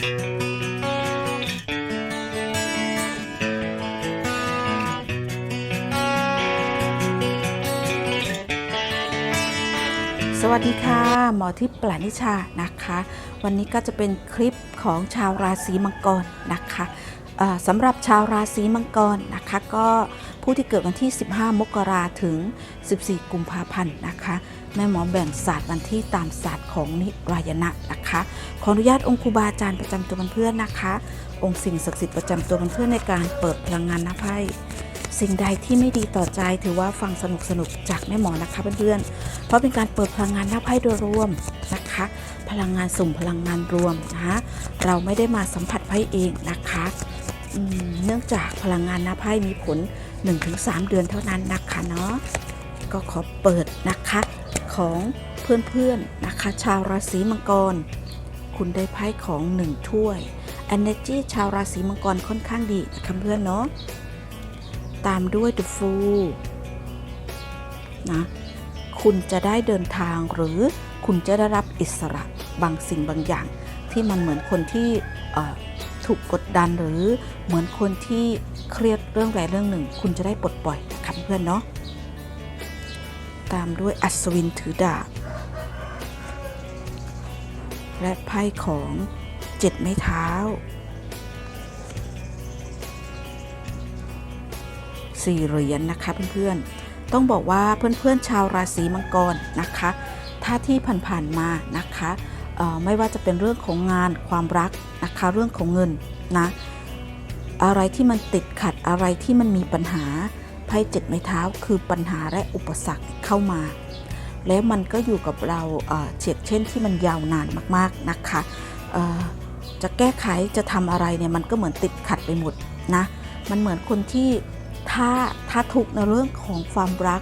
สวัสดีค่ะ หมอทิพย์ปลานิชานะคะ วันนี้ก็จะเป็นคลิปของชาวราศีมังกรนะคะสำหรับชาวราศีมังกรนะคะ ก็ ผู้ที่เกิดวันที่ 15 มกราถึง 14 กุมภาพันธ์นะคะ แม่หมอแบ่งศาสตร์วันที่ตามศาสตร์ของนิรายณะนะคะ ขออนุญาตองค์ครูบาอาจารย์ประจำตัวเพื่อนนะคะ องค์สิ่งศักดิ์สิทธิ์ประจำตัวเพื่อนในการเปิดพลังงานน้าไพ่สิ่งใดที่ไม่ดีต่อใจถือว่าฟังสนุกสนุกจากแม่หมอนะคะเพื่อนๆ เพราะเป็นการเปิดพลังงานหน้าไพ่โดยรวมนะคะ พลังงานสุ่มพลังงานรวมนะะเราไม่ได้มาสัมผัสไพ่เองนะคะ เนื่องจากพลังงานหน้าไพ่มีผล 1-3 เดือนเท่านั้นนะคะเนาะก็ขอเปิดนะคะของเพื่อนๆนะคะ ชาวราศีมังกร คุณได้ไพ่ของหนึ่งถ้วย Energy ชาวราศีมังกรค่อนข้างดีนะคะเพื่อนเนาะตามด้วย The Fool นะคุณจะได้เดินทางหรือคุณจะได้รับอิสระบางสิ่งบางอย่าง ที่มันเหมือนคนที่ ถูกกดดันหรือเหมือนคนที่เครียดเรื่องใดเรื่องหนึ่ง คุณจะได้ปลดปล่อยนะคะเพื่อนเนาะตามด้วยอัศวินถือดาบและไพ่ของเจ็ดไม้เท้าสี่เหรียญนะคะเพื่อนๆ ต้องบอกว่าเพื่อนๆชาวราศีมังกรนะคะ ถ้าที่ผ่านๆมานะคะ ไม่ว่าจะเป็นเรื่องของงานความรัก นะคะเรื่องของเงินนะอะไรที่มันติดขัดอะไรที่มันมีปัญหาไพ่เจ็ดไม้เท้าคือปัญหาและอุปสรรคเข้ามา แล้วมันก็อยู่กับเราเอ่อเฉกเช่นที่มันยาวนานมากๆนะคะจะแก้ไขจะทำอะไรเนี่ยมันก็เหมือนติดขัดไปหมดนะมันเหมือนคนที่ถ้าถ้าทุกในเรื่องของความรัก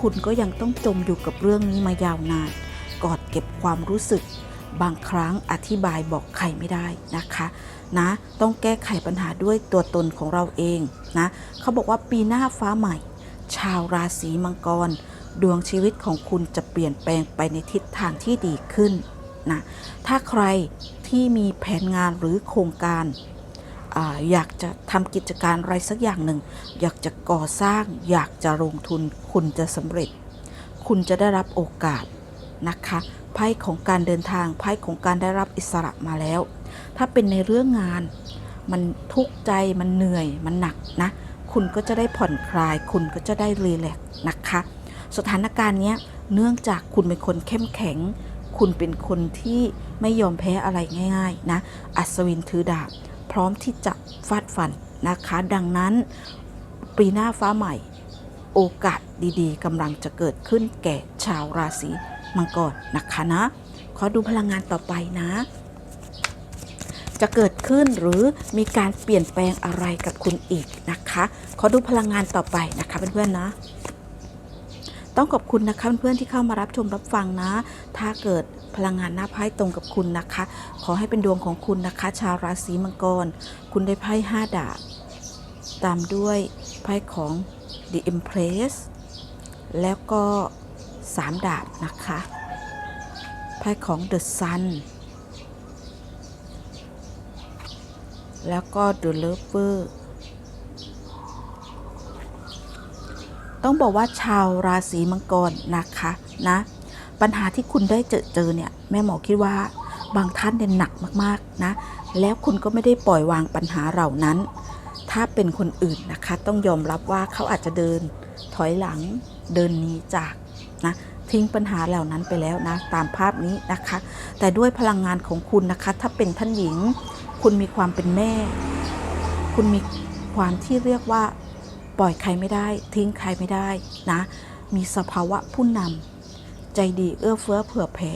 คุณก็ยังต้องจมอยู่กับเรื่องนี้มายาวนาน กอดเก็บความรู้สึก บางครั้งอธิบายบอกใครไม่ได้นะคะนะต้องแก้ไขปัญหาด้วยตัวตนของเราเองนะเขาบอกว่าปีหน้าฟ้าใหม่ ชาวราศีมังกร ดวงชีวิตของคุณจะเปลี่ยนแปลงไปในทิศทางที่ดีขึ้นนะถ้าใครที่มีแผนงานหรือโครงการอาอยากจะทำกิจการอะไรสักอย่างหนึ่ง อยากจะก่อสร้าง อยากจะลงทุน คุณจะสำเร็จ คุณจะได้รับโอกาส นะคะไพ่ของการเดินทางไพ่ของการได้รับอิสระมาแล้ว ถ้าเป็นในเรื่องงาน มันทุกข์ใจมันเหนื่อยมันหนักนะ คุณก็จะได้ผ่อนคลาย คุณก็จะได้รีแลกซ์นะคะ สถานการณ์เนี้ยเนื่องจากคุณเป็นคนเข้มแข็ง คุณเป็นคนที่ไม่ยอมแพ้อะไรง่าย ๆ นะ อัศวินถือดาบ พร้อมที่จะฟาดฟันนะคะ ดังนั้นปีหน้าฟ้าใหม่ โอกาสดีๆกำลังจะเกิดขึ้นแก่ชาวราศี มังกรนะคะนะ ขอดูพลังงานต่อไปนะ จะเกิดขึ้นหรือมีการเปลี่ยนแปลงอะไรกับคุณอีกนะคะ ขอดูพลังงานต่อไปนะคะเพื่อนๆนะต้องขอบคุณนะคะเพื่อนๆที่เข้ามารับชมรับฟังนะ ถ้าเกิดพลังงานหน้าไพ่ตรงกับคุณนะคะ ขอให้เป็นดวงของคุณนะคะ ชาวราศีมังกร คุณได้ไพ่ห้าดาบ ตามด้วยไพ่ของ The Empress แล้วก็ สามดาบนะคะไพ่ของ The Sun แล้วก็ The Lover ต้องบอกว่าชาวราศีมังกรนะคะนะปัญหาที่คุณได้เจอเจอเนี่ยแม่หมอคิดว่าบางท่านเนี่ยหนักมากๆนะแล้วคุณก็ไม่ได้ปล่อยวางปัญหาเหล่านั้น ถ้าเป็นคนอื่นนะคะ ต้องยอมรับว่าเขาอาจจะเดินถอยหลังเดินหนีจาก นะทิ้งปัญหาเหล่านั้นไปแล้วนะตามภาพนี้นะคะ แต่ด้วยพลังงานของคุณนะคะ ถ้าเป็นท่านหญิง คุณมีความเป็นแม่ คุณมีความที่เรียกว่า ปล่อยใครไม่ได้ ทิ้งใครไม่ได้นะ มีสภาวะผู้นำใจดีเอื้อเฟื้อเผื่อแผ่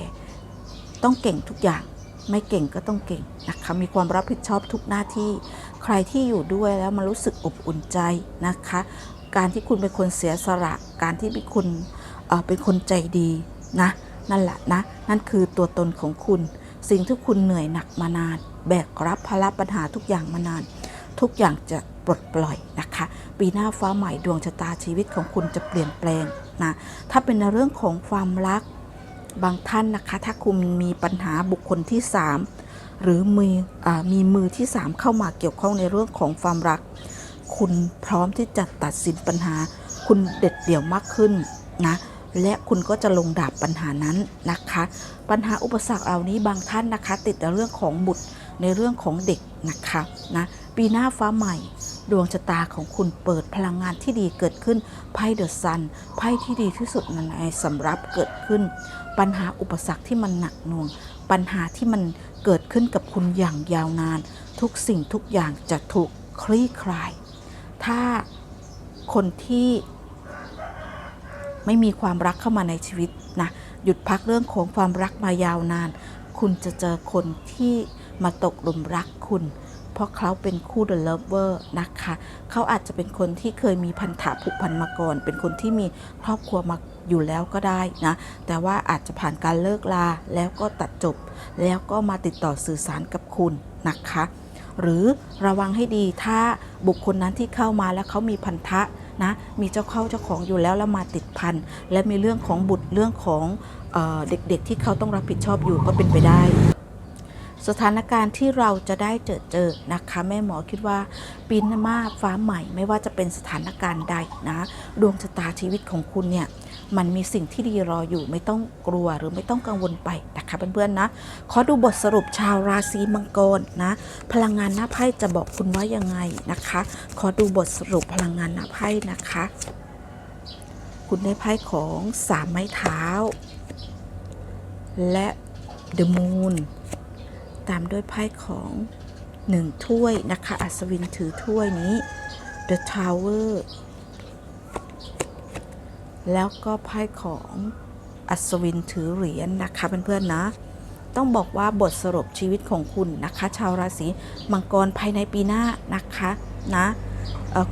ต้องเก่งทุกอย่างไม่เก่งก็ต้องเก่งนะคะมีความรับผิดชอบทุกหน้าที่ ใครที่อยู่ด้วยแล้วมันรู้สึกอบอุ่นใจนะคะ การที่คุณเป็นคนเสียสละการที่เป็นคน เป็นคนใจดีนะ นั่นแหละนะ นั่นคือตัวตนของคุณ สิ่งที่คุณเหนื่อยหนักมานาน แบกรับภาระปัญหาทุกอย่างมานาน ทุกอย่างจะปลดปล่อยนะคะ ปีหน้าฟ้าใหม่ดวงชะตาชีวิตของคุณจะเปลี่ยนแปลงนะ ถ้าเป็นในเรื่องของความรักบางท่านนะคะ ถ้าคุณมีปัญหาบุคคลที่ 3 หรือมีอ่ามีมือที่สามเข้ามาเกี่ยวข้องในเรื่องของความรัก คุณพร้อมที่จะตัดสินปัญหา คุณเด็ดเดี่ยวมากขึ้นนะ และคุณก็จะลงดาบปัญหานั้นนะคะ ปัญหาอุปสรรคเหล่านี้บางท่านนะคะ ติดในเรื่องของบุตรในเรื่องของเด็กนะคะนะปีหน้าฟ้าใหม่ ดวงชะตาของคุณเปิดพลังงานที่ดีเกิดขึ้นไพ่เดอะซันไพ่ที่ดีที่สุดในสำรับเกิดขึ้น ปัญหาอุปสรรคที่มันหนักหน่วง ปัญหาที่มันเกิดขึ้นกับคุณอย่างยาวนาน ทุกสิ่งทุกอย่างจะถูกคลี่คลาย ถ้าคนที่ ไม่มีความรักเข้ามาในชีวิตนะหยุดพักเรื่องของความรักมายาวนาน คุณจะเจอคนที่มาตกหลุมรักคุณ เพราะเขาเป็นคู่ The Lover นะคะเขาอาจจะเป็นคนที่เคยมีพันธะผูกพันมาก่อน เป็นคนที่มีครอบครัวมาอยู่แล้วก็ได้นะ แต่ว่าอาจจะผ่านการเลิกลาแล้วก็ตัดจบ แล้วก็มาติดต่อสื่อสารกับคุณนะคะ หรือระวังให้ดีถ้าบุคคลนั้นที่เข้ามาแล้วเขามีพันธะ นะมีเจ้าเข้าเจ้าของอยู่แล้วแล้วมาติดพันและมีเรื่องของบุตรเรื่องของเออเด็กๆ ที่เขาต้องรับผิดชอบอยู่ก็เป็นไปได้ สถานการณ์ที่เราจะได้เจอเจอนะคะ แม่หมอคิดว่าปีนมาฟ้าใหม่ไม่ว่าจะเป็นสถานการณ์ใดนะ ดวงชะตาชีวิตของคุณเนี่ย มันมีสิ่งที่ดีรออยู่ไม่ต้องกลัวหรือไม่ต้องกังวลไปนะคะเพื่อนๆนะ ขอดูบทสรุปชาวราศีมังกรนะ พลังงานหน้าไพ่จะบอกคุณว่ายังไงนะคะ ขอดูบทสรุปพลังงานหน้าไพ่นะคะ คุณได้ไพ่ของสามไม้เท้า และ The Moon ตามด้วยไพ่ของหนึ่งถ้วยนะคะ อัศวินถือถ้วยนี้ The Tower แล้วก็ไพ่ของอัศวินถือเหรียญนะคะเพื่อนๆนะ ต้องบอกว่าบทสรุปชีวิตของคุณนะคะ ชาวราศีมังกรภายในปีหน้านะคะนะ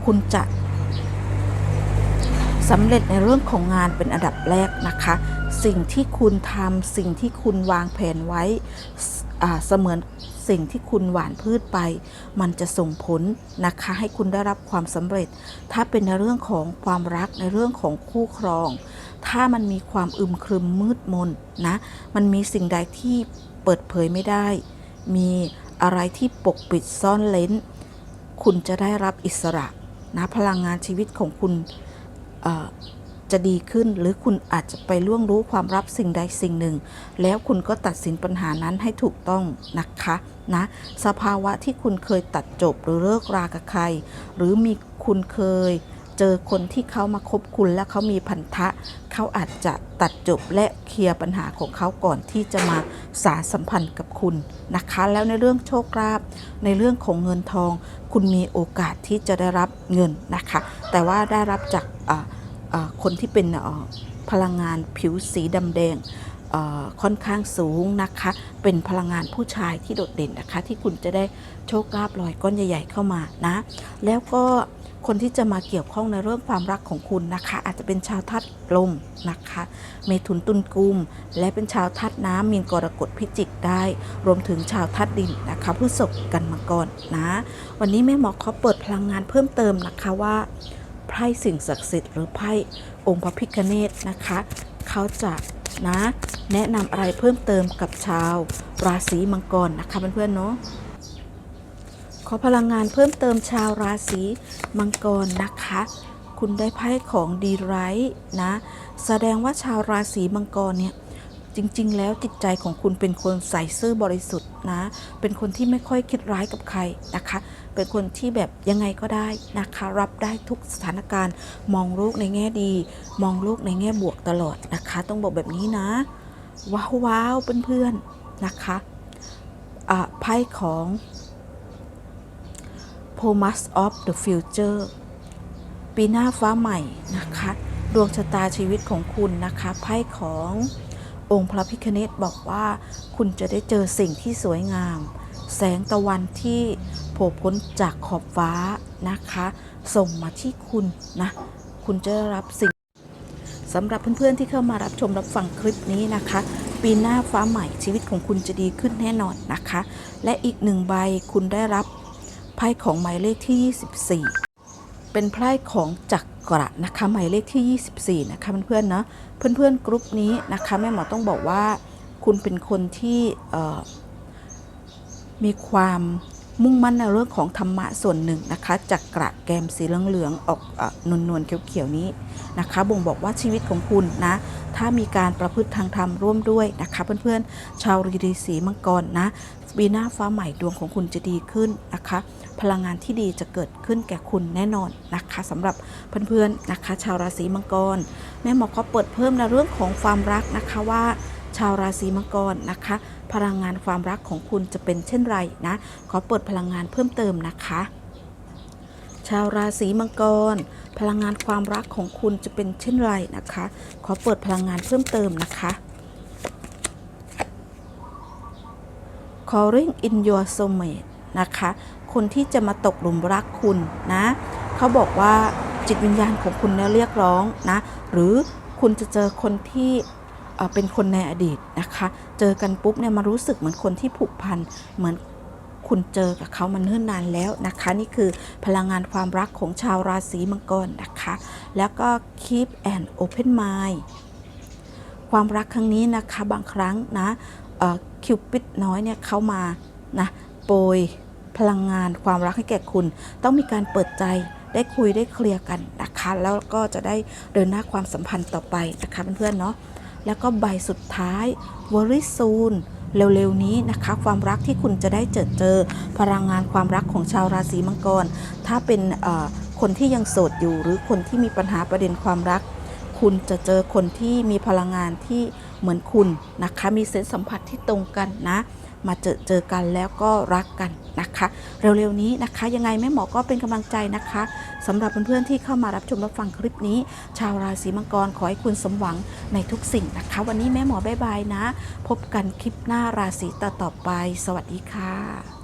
คุณจะสำเร็จในเรื่องของงานเป็นอันดับแรกนะคะ สิ่งที่คุณทำสิ่งที่คุณวางแผนไว้ เสมือนสิ่งที่คุณหวานพืชไป มันจะส่งผลนะคะให้คุณได้รับความสำเร็จ ถ้าเป็นในเรื่องของความรักในเรื่องของคู่ครอง ถ้ามันมีความอึมครึมมืดมนนะมันมีสิ่งใดที่เปิดเผยไม่ได้ มีอะไรที่ปกปิดซ่อนเล้นคุณจะได้รับอิสระนะพลังงานชีวิตของคุณ จะดีขึ้น หรือคุณอาจจะไปล่วงรู้ความลับสิ่งใดสิ่งหนึ่ง แล้วคุณก็ตัดสินปัญหานั้นให้ถูกต้องนะคะนะสภาวะที่คุณเคยตัดจบหรือเลิกรากับใคร หรือมีคุณเคยเจอคนที่เขามาคบคุณและเขามีพันธะ เขาอาจจะตัดจบและเคลียร์ปัญหาของเขาก่อนที่จะมาสารสัมพันธ์กับคุณนะคะ แล้วในเรื่องโชคลาภในเรื่องของเงินทอง คุณมีโอกาสที่จะได้รับเงินนะคะ แต่ว่าได้รับจากอ่าอ่า คนที่เป็นพลังงานผิวสีดำแดงค่อนข้างสูงนะคะ เป็นพลังงานผู้ชายที่โดดเด่นนะคะ ที่คุณจะได้โชคลาภลอยก้อนใหญ่ ๆ เข้ามานะ แล้วก็คนที่จะมาเกี่ยวข้องในเรื่องความรักของคุณนะคะ อาจจะเป็นชาวธาตุลมนะคะ เมถุนตุลกุม และเป็นชาวธาตุน้ำมีนกรกฎพิจิกได้ รวมถึงชาวธาตุดินนะคะพฤษภกันมาก่อนนะ วันนี้แม่หมอขอเปิดพลังงานเพิ่มเติมนะคะว่า ไพ่สิ่งศักดิ์สิทธิ์หรือไพ่องค์พระพิฆเนศนะคะ เขาจะนะแนะนำอะไรเพิ่มเติมกับชาว ราศีมังกรนะคะเพื่อนๆเนาะขอพลังงานเพิ่มเติมชาวราศีมังกรนะคะ คุณได้ไพ่ของดีไรท์นะ แสดงว่าชาวราศีมังกรเนี่ย จริง ๆ แล้วจิตใจของคุณเป็นคนใส่ซื่อบริสุทธิ์นะ เป็นคนที่ไม่ค่อยคิดร้ายกับใครนะคะ เป็นคนที่แบบยังไงก็ได้นะคะ รับได้ทุกสถานการณ์ มองโลกในแง่ดี มองโลกในแง่บวกตลอดนะคะ ต้องบอกแบบนี้นะ ว้าวว้าวเพื่อนๆนะคะอะไพ่ของ Promise of the Future ปีหน้าฟ้าใหม่นะคะ ดวงชะตาชีวิตของคุณนะคะไพ่ของ องค์พระพิคเนตบอกว่าคุณจะได้เจอสิ่งที่สวยงาม แสงตะวันที่โผล่พ้นจากขอบฟ้านะคะ ส่งมาที่คุณนะ คุณจะรับสิ่งสำหรับเพื่อนๆที่เข้ามารับชมรับฟังคลิปนี้นะคะ ปีหน้าฟ้าใหม่ชีวิตของคุณจะดีขึ้นแน่นอนนะคะ และอีกหนึ่งใบคุณได้รับไพ่ของหมายเลขที่ 24 เป็นไพ่ของจัก กระนะคะหมายเลขที่ 24 นะคะเพื่อนๆนะเพื่อนๆกรุ๊ปนี้นะคะแม่หมอต้องบอกว่าคุณเป็นคนที่มีความมุ่งมั่นในเรื่องของธรรมะส่วนหนึ่งนะคะจากกระแกมสีเหลืองๆออกอนวลนวลๆเขียวๆนี้นะคะบ่งบอกว่าชีวิตของคุณนะถ้ามีการประพฤติทางธรรมร่วมด้วยนะคะเพื่อนๆชาวรีสีมังกรนะ ปีหน้าฟ้าใหม่ดวงของคุณจะดีขึ้นนะคะ พลังงานที่ดีจะเกิดขึ้นแก่คุณแน่นอนนะคะสำหรับเพื่อนๆนะคะ ชาวราศีมังกร แม่หมอขอเปิดเพิ่มในเรื่องของความรักนะคะว่าชาวราศีมังกรนะคะ พลังงานความรักของคุณจะเป็นเช่นไรนะขอเปิดพลังงานเพิ่มเติมนะคะ ชาวราศีมังกร พลังงานความรักของคุณจะเป็นเช่นไรนะคะ ขอเปิดพลังงานเพิ่มเติมนะคะ calling in your soulmate นะคะ คนที่จะมาตกหลุมรักคุณนะ เขาบอกว่าจิตวิญญาณของคุณเนี่ยเรียกร้องนะ หรือคุณจะเจอคนที่เป็นคนในอดีตนะคะ เจอกันปุ๊บเนี่ยมารู้สึกเหมือนคนที่ผูกพัน เหมือนคุณเจอกับเขามันเนิ่นนานแล้วนะคะ นี่คือพลังงานความรักของชาวราศีมังกรนะคะ แล้วก็ keep an open mind ความรักครั้งนี้นะคะบางครั้งนะ คิวปิดน้อยเนี่ยเข้ามานะโปรยพลังงานความรักให้แก่คุณ ต้องมีการเปิดใจได้คุยได้เคลียร์กันนะคะ แล้วก็จะได้เดินหน้าความสัมพันธ์ต่อไปนะคะเพื่อนๆเนาะแล้วก็ใบสุดท้าย very soon เร็วๆนี้นะคะ ความรักที่คุณจะได้เจอเจอ พลังงานความรักของชาวราศีมังกร ถ้าเป็นคนที่ยังโสดอยู่ หรือคนที่มีปัญหาประเด็นความรัก คุณจะเจอคนที่มีพลังงานที่ เหมือนคุณนะคะ มีเซนส์สัมผัสที่ตรงกันนะ มาเจอเจอกันแล้วก็รักกันนะคะ เร็วๆนี้นะคะ ยังไงแม่หมอก็เป็นกำลังใจนะคะสำหรับเพื่อนๆที่เข้ามารับชมรับฟังคลิปนี้ ชาวราศีมังกรขอให้คุณสมหวังในทุกสิ่งนะคะ วันนี้แม่หมอบายบายนะ พบกันคลิปหน้าราศีต่อๆไป สวัสดีค่ะ